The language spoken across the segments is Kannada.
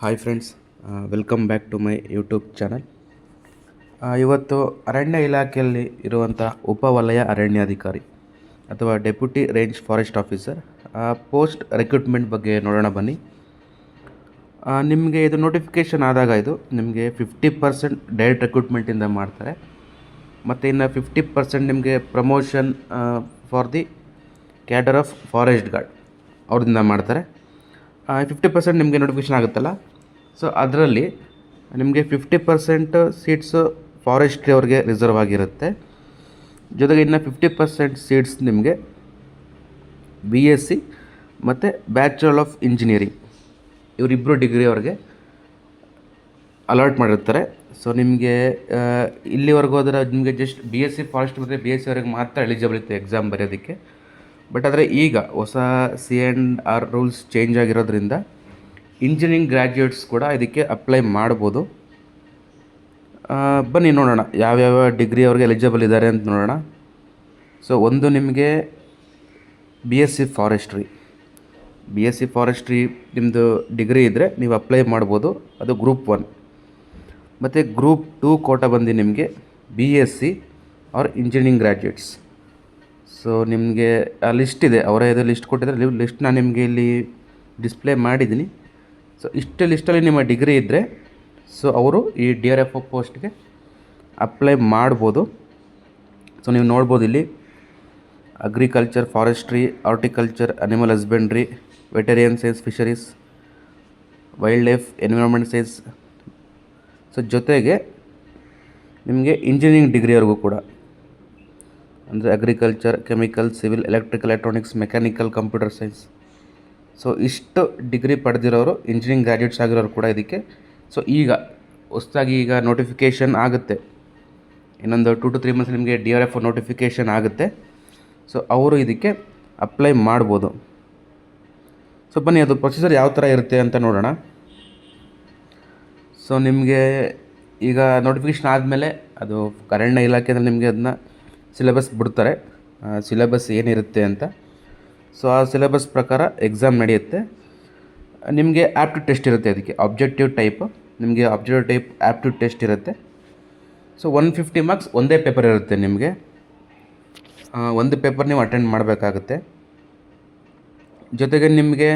Hi friends welcome back to my YouTube channel ಇವತ್ತು ಅರಣ್ಯ ಇಲಾಖೆಯಲ್ಲಿ ಇರುವಂಥ ಉಪವಲಯ ಅರಣ್ಯಾಧಿಕಾರಿ ಅಥವಾ deputy range forest officer post recruitment ಬಗ್ಗೆ ನೋಡೋಣ ಬನ್ನಿ. ನಿಮಗೆ ಇದು ನೋಟಿಫಿಕೇಷನ್ ಆದಾಗ ಇದು ನಿಮಗೆ ಫಿಫ್ಟಿ ಪರ್ಸೆಂಟ್ ಡೈರೆಕ್ಟ್ ರೆಕ್ರೂಟ್ಮೆಂಟಿಂದ ಮಾಡ್ತಾರೆ. ಮತ್ತು ಇನ್ನು ಫಿಫ್ಟಿ ಪರ್ಸೆಂಟ್ ನಿಮಗೆ promotion for the cadre of forest guard ಅವ್ರದಿಂದ ಮಾಡ್ತಾರೆ. ಫಿಫ್ಟಿ ಪರ್ಸೆಂಟ್ ನಿಮಗೆ ನೋಟಿಫಿಕೇಷನ್ ಆಗುತ್ತಲ್ಲ? ಸೊ ಅದರಲ್ಲಿ ನಿಮಗೆ ಫಿಫ್ಟಿ ಪರ್ಸೆಂಟ್ ಸೀಟ್ಸು ಫಾರೆಸ್ಟ್ರಿ ಅವ್ರಿಗೆ ರಿಸರ್ವ್ ಆಗಿರುತ್ತೆ. ಜೊತೆಗೆ ಇನ್ನು ಫಿಫ್ಟಿ ಪರ್ಸೆಂಟ್ ಸೀಟ್ಸ್ ನಿಮಗೆ ಬಿ ಎಸ್ ಸಿ ಮತ್ತು ಬ್ಯಾಚುಲರ್ ಆಫ್ ಇಂಜಿನಿಯರಿಂಗ್ ಇವರಿಬ್ಬರು ಡಿಗ್ರಿ ಅವ್ರಿಗೆ ಅಲಾಟ್ ಮಾಡಿರ್ತಾರೆ. ಸೊ ನಿಮಗೆ ಇಲ್ಲಿವರೆಗೂ ಹೋದರೆ ನಿಮಗೆ just B S C forest ಮತ್ತು ಬಿ ಎಸ್ ಸಿ ಅವ್ರಿಗೆ ಮಾತ್ರ ಇತ್ತು ಎಕ್ಸಾಮ್ ಬರೆಯೋದಕ್ಕೆ. ಬಟ್ ಆದರೆ ಈಗ ಹೊಸ C and R rules change ಆಗಿರೋದ್ರಿಂದ ಇಂಜಿನಿಯರಿಂಗ್ ಗ್ರ್ಯಾಜುಯೇಟ್ಸ್ ಕೂಡ ಇದಕ್ಕೆ ಅಪ್ಲೈ ಮಾಡ್ಬೋದು. ಬನ್ನಿ ನೋಡೋಣ ಯಾವ್ಯಾವ ಡಿಗ್ರಿ ಅವ್ರಿಗೆ ಎಲಿಜಿಬಲ್ ಇದ್ದಾರೆ ಅಂತ ನೋಡೋಣ. ಸೊ ಒಂದು ನಿಮಗೆ B S C forestry B S C forestry ನಿಮ್ಮದು ಡಿಗ್ರಿ ಇದ್ದರೆ ನೀವು ಅಪ್ಲೈ ಮಾಡ್ಬೋದು. ಅದು ಗ್ರೂಪ್ ಒನ್ ಮತ್ತು ಗ್ರೂಪ್ ಟೂ ಕೋಟ ಬಂದು ನಿಮಗೆ B S C or engineering graduates so ನಿಮಗೆ ಆ ಲಿಸ್ಟ್ ಇದೆ. ಅವರ ಇದು ಲಿಸ್ಟ್ ಕೊಟ್ಟಿದ್ದಾರೆ. ಲಿಸ್ಟ್ ನಾನು ನಿಮಗೆ ಇಲ್ಲಿ ಡಿಸ್ಪ್ಲೇ ಮಾಡಿದ್ದೀನಿ. ಸೊ ಇಷ್ಟು ಲಿಸ್ಟಲ್ಲಿ ನಿಮ್ಮ ಡಿಗ್ರಿ ಇದ್ದರೆ ಸೊ ಅವರು ಈ ಡಿ ಆರ್ ಎಫ್ ಒ ಪೋಸ್ಟ್ಗೆ ಅಪ್ಲೈ ಮಾಡ್ಬೋದು. ಸೊ ನೀವು ನೋಡ್ಬೋದು ಇಲ್ಲಿ agriculture forestry horticulture animal husbandry veterinary science fisheries wild life environment science so ಜೊತೆಗೆ ನಿಮಗೆ ಇಂಜಿನಿಯರಿಂಗ್ ಡಿಗ್ರಿವರೆಗೂ ಕೂಡ. ಅಂದರೆ agriculture chemical civil electrical electronics mechanical computer science so ಇಷ್ಟು ಡಿಗ್ರಿ ಪಡೆದಿರೋರು ಇಂಜಿನಿಯರಿಂಗ್ ಗ್ರ್ಯಾಜುಯೇಟ್ಸ್ ಆಗಿರೋರು ಕೂಡ ಇದಕ್ಕೆ. ಸೊ ಈಗ ಹೊಸ್ದಾಗಿ ಈಗ ನೋಟಿಫಿಕೇಷನ್ ಆಗುತ್ತೆ. ಇನ್ನೊಂದು ಟು ಟು ತ್ರೀ ಮಂತ್ಸ್ ನಿಮಗೆ ಡಿ ಆರ್ ಎಫ್ ನೋಟಿಫಿಕೇಷನ್ ಆಗುತ್ತೆ. ಸೊ ಅವರು ಇದಕ್ಕೆ ಅಪ್ಲೈ ಮಾಡ್ಬೋದು. ಸೊ ಬನ್ನಿ, ಅದು ಪ್ರೊಸೀಜರ್ ಯಾವ ಥರ ಇರುತ್ತೆ ಅಂತ ನೋಡೋಣ. ಸೊ ನಿಮಗೆ ಈಗ ನೋಟಿಫಿಕೇಷನ್ ಆದಮೇಲೆ ಅದು ಇಲಾಖೆ ಅಂದರೆ ನಿಮಗೆ ಅದನ್ನ ಸಿಲೆಬಸ್ ಬಿಡ್ತಾರೆ. ಸಿಲೆಬಸ್ ಏನಿರುತ್ತೆ ಅಂತ. ಸೊ ಆ ಸಿಲೆಬಸ್ ಪ್ರಕಾರ ಎಕ್ಸಾಮ್ ನಡೆಯುತ್ತೆ. ನಿಮಗೆ ಆ್ಯಪ್ಟ್ಯೂಡ್ ಟೆಸ್ಟ್ ಇರುತ್ತೆ ಅದಕ್ಕೆ. ಆಬ್ಜೆಕ್ಟಿವ್ ಟೈಪ್ ನಿಮಗೆ ಆಬ್ಜೆಕ್ಟಿವ್ ಟೈಪ್ ಆ್ಯಪ್ಟಿವ್ ಟೆಸ್ಟ್ ಇರುತ್ತೆ. ಸೊ ಒನ್ ಫಿಫ್ಟಿ ಮಾರ್ಕ್ಸ್ ಒಂದೇ ಪೇಪರ್ ಇರುತ್ತೆ ನಿಮಗೆ. ಒಂದು ಪೇಪರ್ ನೀವು ಅಟೆಂಡ್ ಮಾಡಬೇಕಾಗುತ್ತೆ. ಜೊತೆಗೆ ನಿಮಗೆ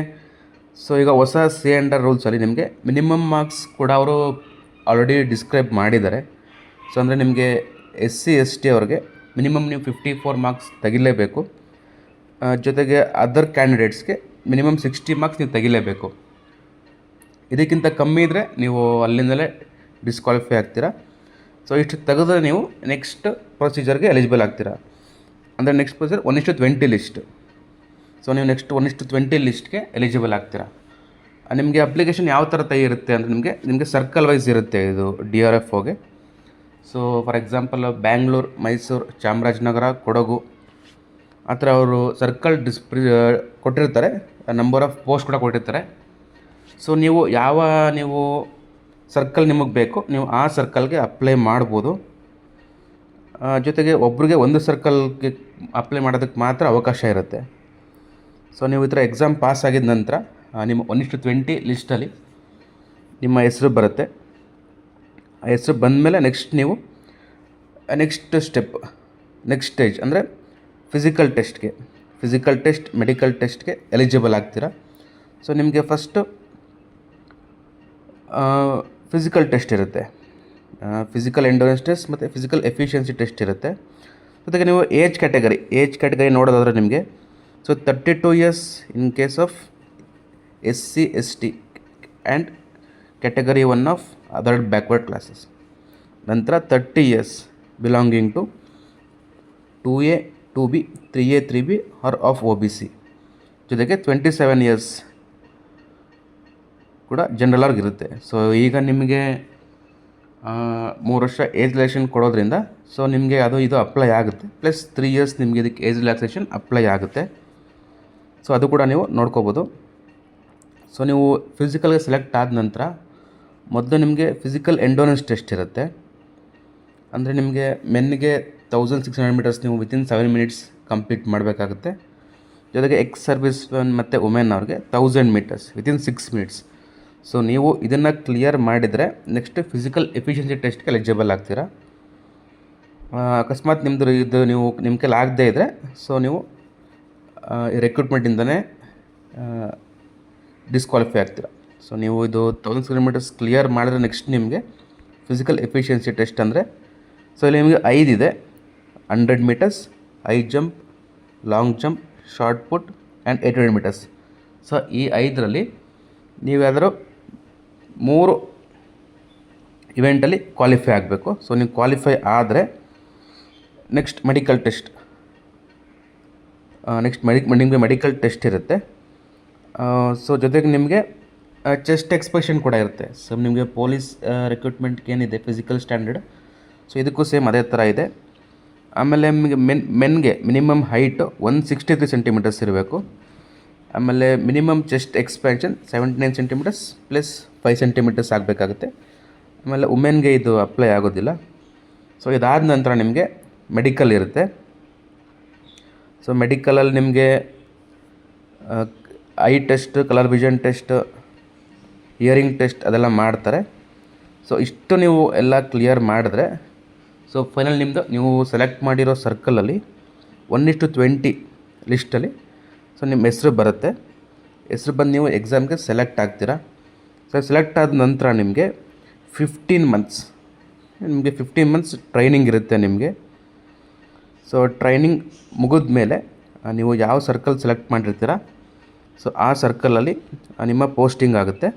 ಸೊ ಈಗ ಹೊಸ ಸಿ ಆರ್ ರೂಲ್ಸಲ್ಲಿ ನಿಮಗೆ ಮಿನಿಮಮ್ ಮಾರ್ಕ್ಸ್ ಕೂಡ ಅವರು ಆಲ್ರೆಡಿ ಡಿಸ್ಕ್ರೈಬ್ ಮಾಡಿದ್ದಾರೆ. ಸೊ ಅಂದರೆ ನಿಮಗೆ ಎಸ್ ಸಿ ಎಸ್ ಟಿ ಅವ್ರಿಗೆ ಮಿನಿಮಮ್ ನೀವು ಫಿಫ್ಟಿ ಫೋರ್ ಮಾರ್ಕ್ಸ್ ತೆಗಿಲೇಬೇಕು ಜೊತೆಗೆ ಅದರ್ ಕ್ಯಾಂಡಿಡೇಟ್ಸ್ಗೆ ಮಿನಿಮಮ್ ಸಿಕ್ಸ್ಟಿ ಮಾರ್ಕ್ಸ್ ನೀವು ತೆಗಿಲೇಬೇಕು. ಇದಕ್ಕಿಂತ ಕಮ್ಮಿ ಇದ್ದರೆ ನೀವು ಅಲ್ಲಿಂದಲೇ ಡಿಸ್ಕ್ವಾಲಿಫೈ ಆಗ್ತೀರಾ. ಸೊ ಇಷ್ಟು ತೆಗೆದ್ರೆ ನೀವು ನೆಕ್ಸ್ಟ್ ಪ್ರೊಸೀಜರ್ಗೆ ಎಲಿಜಿಬಲ್ ಆಗ್ತೀರಾ. ಅಂದರೆ ನೆಕ್ಸ್ಟ್ ಪ್ರೊಸೀಜರ್ ಒನ್ ಇಷ್ಟು ಟ್ವೆಂಟಿ ಲಿಸ್ಟ್ ಸೊ ನೀವು ನೆಕ್ಸ್ಟ್ ಒನ್ ಇಷ್ಟು ಟ್ವೆಂಟಿ ಲಿಸ್ಟ್ಗೆ ಎಲಿಜಿಬಲ್ ಆಗ್ತೀರಾ. ನಿಮಗೆ ಅಪ್ಲಿಕೇಶನ್ ಯಾವ ಥರ ತೈ ಇರುತ್ತೆ ಅಂದರೆ ನಿಮಗೆ ನಿಮಗೆ ಸರ್ಕಲ್ ವೈಸ್ ಇರುತ್ತೆ ಇದು D R F ಓಗೆ so for example Bangalore Mysuru Chamarajanagar Kodagu ಆ ಥರ ಅವರು ಸರ್ಕಲ್ ಡಿಸ್ಪ್ರಿ ಕೊಟ್ಟಿರ್ತಾರೆ. ನಂಬರ್ ಆಫ್ ಪೋಸ್ಟ್ ಕೂಡ ಕೊಟ್ಟಿರ್ತಾರೆ. ಸೊ ನೀವು ಯಾವ ನೀವು ಸರ್ಕಲ್ ನಿಮಗೆ ಬೇಕು, ನೀವು ಆ ಸರ್ಕಲ್ಗೆ ಅಪ್ಲೈ ಮಾಡ್ಬೋದು. ಜೊತೆಗೆ ಒಬ್ರಿಗೆ ಒಂದು ಸರ್ಕಲ್ಗೆ ಅಪ್ಲೈ ಮಾಡೋದಕ್ಕೆ ಮಾತ್ರ ಅವಕಾಶ ಇರುತ್ತೆ. ಸೊ ನೀವು ಈ ಥರ ಎಕ್ಸಾಮ್ ಪಾಸ್ ಆಗಿದ ನಂತರ ನಿಮ್ಮ ಒನ್ ಇಷ್ಟು ಟ್ವೆಂಟಿ ಲಿಸ್ಟಲ್ಲಿ ನಿಮ್ಮ ಹೆಸರು ಬರುತ್ತೆ. ಹೆಸರು ಬಂದಮೇಲೆ ನೆಕ್ಸ್ಟ್ ನೀವು ನೆಕ್ಸ್ಟ್ ಸ್ಟೆಪ್ ನೆಕ್ಸ್ಟ್ ಸ್ಟೇಜ್ ಅಂದರೆ ಫಿಸಿಕಲ್ ಟೆಸ್ಟ್ಗೆ ಫಿಸಿಕಲ್ ಟೆಸ್ಟ್ ಮೆಡಿಕಲ್ ಟೆಸ್ಟ್ಗೆ ಎಲಿಜಿಬಲ್ ಆಗ್ತೀರಾ? ಸೊ ನಿಮಗೆ ಫಸ್ಟು ಫಿಸಿಕಲ್ ಟೆಸ್ಟ್ ಇರುತ್ತೆ. ಫಿಸಿಕಲ್ ಎಂಡೋರೆನ್ಸ್ ಟೆಸ್ಟ್ ಮತ್ತು ಫಿಸಿಕಲ್ ಎಫಿಷಿಯನ್ಸಿ ಟೆಸ್ಟ್ ಇರುತ್ತೆ. ಜೊತೆಗೆ ನೀವು ಏಜ್ ಕ್ಯಾಟಗರಿ ಏಜ್ ಕ್ಯಾಟಗರಿ ನೋಡೋದಾದ್ರೆ ನಿಮಗೆ so thirty two years in case of S C S T and category one of other backward classes ನಂತರ thirty years belonging to two A two B three A three B or of O B C ಜೊತೆಗೆ ಟ್ವೆಂಟಿ ಸೆವೆನ್ ಇಯರ್ಸ್ ಕೂಡ ಜನರಲ್ ಆಗಿರುತ್ತೆ ಸೊ ಈಗ ನಿಮಗೆ ಮೂರು ವರ್ಷ ಏಜ್ ರಿಲ್ಯಾಕ್ಸೇಷನ್ ಕೊಡೋದ್ರಿಂದ ಸೊ ನಿಮಗೆ ಅದು, ಇದು ಅಪ್ಲೈ ಆಗುತ್ತೆ. ಪ್ಲಸ್ ತ್ರೀ ಇಯರ್ಸ್ ನಿಮಗೆ ಇದಕ್ಕೆ ಏಜ್ ರಿಲ್ಯಾಕ್ಸೇಷನ್ ಅಪ್ಲೈ ಆಗುತ್ತೆ. ಸೊ ಅದು ಕೂಡ ನೀವು ನೋಡ್ಕೋಬೋದು. ಸೊ ನೀವು ಫಿಸಿಕಲ್ಗೆ ಸೆಲೆಕ್ಟ್ ಆದ ನಂತರ ಮೊದಲು ನಿಮಗೆ ಫಿಸಿಕಲ್ ಎಂಡೋನೆನ್ಸ್ ಟೆಸ್ಟ್ ಇರುತ್ತೆ. ಅಂದರೆ ನಿಮಗೆ ಮೆನ್ಗೆ ತೌಸಂಡ್ ಸಿಕ್ಸ್ ಹಂಡ್ರೆಡ್ ಮೀಟರ್ಸ್ ನೀವು ವಿತಿನ್ ಸೆವೆನ್ ಮಿನಿಟ್ಸ್ ಕಂಪ್ಲೀಟ್ ಮಾಡಬೇಕಾಗುತ್ತೆ. ಜೊತೆಗೆ ಎಕ್ಸ್ ಸರ್ವಿಸ್ ಮತ್ತು ವುಮೆನ್ ಅವ್ರಿಗೆ thousand meters within six minutes so ನೀವು ಇದನ್ನು ಕ್ಲಿಯರ್ ಮಾಡಿದರೆ ನೆಕ್ಸ್ಟ್ ಫಿಸಿಕಲ್ ಎಫಿಷಿಯನ್ಸಿ ಟೆಸ್ಟ್ಗೆ ಎಲಿಜಿಬಲ್ ಆಗ್ತೀರಾ. ಅಕಸ್ಮಾತ್ ನಿಮ್ಮದು ಇದು ನೀವು ನಿಮ್ಮ ಕೈಲಿ ಆಗದೇ ಇದ್ದರೆ ಸೊ ನೀವು ರೆಕ್ರೂಟ್ಮೆಂಟಿಂದನೇ ಡಿಸ್ಕ್ವಾಲಿಫೈ ಆಗ್ತೀರಾ. ಸೊ ನೀವು ಇದು ತೌಸಂಡ್ ಕಿಲೋಮೀಟರ್ಸ್ ಕ್ಲಿಯರ್ ಮಾಡಿದ್ರೆ ನೆಕ್ಸ್ಟ್ ನಿಮಗೆ ಫಿಸಿಕಲ್ ಎಫಿಷಿಯನ್ಸಿ ಟೆಸ್ಟ್ ಅಂದರೆ ಸೊ ಇಲ್ಲಿ ನಿಮಗೆ ಐದಿದೆ hundred metres high jump long jump shot put and eight hundred metres so ಈ ಐದರಲ್ಲಿ ನೀವು ಯಾವ್ದಾದ್ರು ಮೂರು ಇವೆಂಟಲ್ಲಿ ಕ್ವಾಲಿಫೈ ಆಗಬೇಕು. ಸೊ ನೀವು ಕ್ವಾಲಿಫೈ ಆದರೆ ನೆಕ್ಸ್ಟ್ ಮೆಡಿಕಲ್ ಟೆಸ್ಟ್ ನೆಕ್ಸ್ಟ್ ಮೆಡಿ ನಿಮಗೆ ಮೆಡಿಕಲ್ ಟೆಸ್ಟ್ ಇರುತ್ತೆ. ಸೊ ಜೊತೆಗೆ ನಿಮಗೆ ಚೆಸ್ಟ್ ಎಕ್ಸ್ಪ್ರೆಷನ್ ಕೂಡ ಇರುತ್ತೆ. ಸೊ ನಿಮಗೆ ಪೊಲೀಸ್ ರಿಕ್ರೂಟ್ಮೆಂಟ್ಗೆ ಏನಿದೆ ಫಿಸಿಕಲ್ ಸ್ಟ್ಯಾಂಡರ್ಡ್ ಸೊ ಇದಕ್ಕೂ ಸೇಮ್ ಅದೇ ಥರ ಇದೆ. ಆಮೇಲೆ ನಿಮಗೆ men ಮೆನ್ಗೆ minimum height one sixty three centimeters ಇರಬೇಕು. ಆಮೇಲೆ minimum chest expansion seventy nine centimeters plus five centimeters ಆಗಬೇಕಾಗುತ್ತೆ. ಆಮೇಲೆ ವುಮೆನ್ಗೆ ಇದು ಅಪ್ಲೈ ಆಗೋದಿಲ್ಲ. ಸೊ ಇದಾದ ನಂತರ ನಿಮಗೆ ಮೆಡಿಕಲ್ ಇರುತ್ತೆ. ಸೊ ಮೆಡಿಕಲಲ್ಲಿ ನಿಮಗೆ eye test colour vision test hearing test ಅದೆಲ್ಲ ಮಾಡ್ತಾರೆ. ಸೊ ಇಷ್ಟು ನೀವು ಎಲ್ಲ ಕ್ಲಿಯರ್ ಮಾಡಿದ್ರೆ ಸೊ ಫೈನಲ್ ನಿಮ್ಮದು ನೀವು ಸೆಲೆಕ್ಟ್ ಮಾಡಿರೋ ಸರ್ಕಲಲ್ಲಿ ಒನ್ ಇಷ್ಟು ಟ್ವೆಂಟಿ ಲಿಸ್ಟಲ್ಲಿ ಸೊ ನಿಮ್ಮ ಹೆಸ್ರು ಬರುತ್ತೆ. ಹೆಸ್ರು ಬಂದು ನೀವು ಎಕ್ಸಾಮ್ಗೆ ಸೆಲೆಕ್ಟ್ ಆಗ್ತೀರಾ. ಸೊ ಸೆಲೆಕ್ಟ್ ಆದ ನಂತರ ನಿಮಗೆ ಫಿಫ್ಟೀನ್ ಮಂತ್ಸ್ ನಿಮಗೆ ಫಿಫ್ಟೀನ್ ಮಂತ್ಸ್ ಟ್ರೈನಿಂಗ್ ಇರುತ್ತೆ ನಿಮಗೆ. ಸೊ ಟ್ರೈನಿಂಗ್ ಮುಗಿದ ಮೇಲೆ ನೀವು ಯಾವ ಸರ್ಕಲ್ ಸೆಲೆಕ್ಟ್ ಮಾಡಿರ್ತೀರ ಸೊ ಆ ಸರ್ಕಲಲ್ಲಿ ನಿಮ್ಮ ಪೋಸ್ಟಿಂಗ್ ಆಗುತ್ತೆ.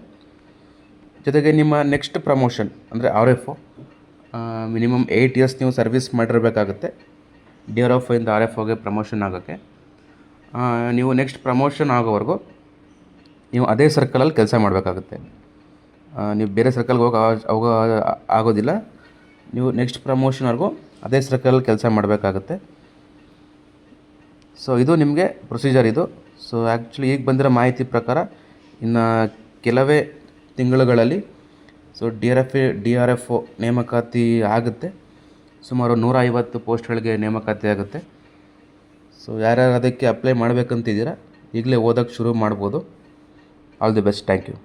ಜೊತೆಗೆ ನಿಮ್ಮ ನೆಕ್ಸ್ಟ್ ಪ್ರಮೋಷನ್ ಅಂದರೆ R F minimum eight years ನೀವು ಸರ್ವಿಸ್ ಮಾಡಿರಬೇಕಾಗುತ್ತೆ. ಡಿ ಆರ್ ಎಫ್ ಇಂದ ಆರ್ ಎಫ್ ಒಗೆ ಪ್ರಮೋಷನ್ ಆಗೋಕ್ಕೆ. ನೀವು ನೆಕ್ಸ್ಟ್ ಪ್ರಮೋಷನ್ ಆಗೋವರೆಗೂ ನೀವು ಅದೇ ಸರ್ಕಲಲ್ಲಿ ಕೆಲಸ ಮಾಡಬೇಕಾಗುತ್ತೆ. ನೀವು ಬೇರೆ ಸರ್ಕಲ್ಗೆ ಹೋಗಿ ಹೋಗೋ ಆಗೋದಿಲ್ಲ. ನೀವು ನೆಕ್ಸ್ಟ್ ಪ್ರಮೋಷನ್ವರೆಗೂ ಅದೇ ಸರ್ಕಲಲ್ಲಿ ಕೆಲಸ ಮಾಡಬೇಕಾಗುತ್ತೆ. ಸೊ ಇದು ನಿಮಗೆ ಪ್ರೊಸೀಜರ್ ಇದು. ಸೊ ಆ್ಯಕ್ಚುಲಿ ಈಗ ಬಂದಿರೋ ಮಾಹಿತಿ ಪ್ರಕಾರ ಇನ್ನು ಕೆಲವೇ ತಿಂಗಳುಗಳಲ್ಲಿ. So D R F D R F ನೇಮಕಾತಿ ಆಗುತ್ತೆ. ಸುಮಾರು ನೂರ ಐವತ್ತು ಪೋಸ್ಟ್ಗಳಿಗೆ ನೇಮಕಾತಿ ಆಗುತ್ತೆ. ಸೊ ಯಾರ್ಯಾರು ಅದಕ್ಕೆ ಅಪ್ಲೈ ಮಾಡಬೇಕಂತಿದ್ದೀರಾ, ಈಗಲೇ ಓದೋಕ್ಕೆ ಶುರು ಮಾಡ್ಬೋದು. All the best thank you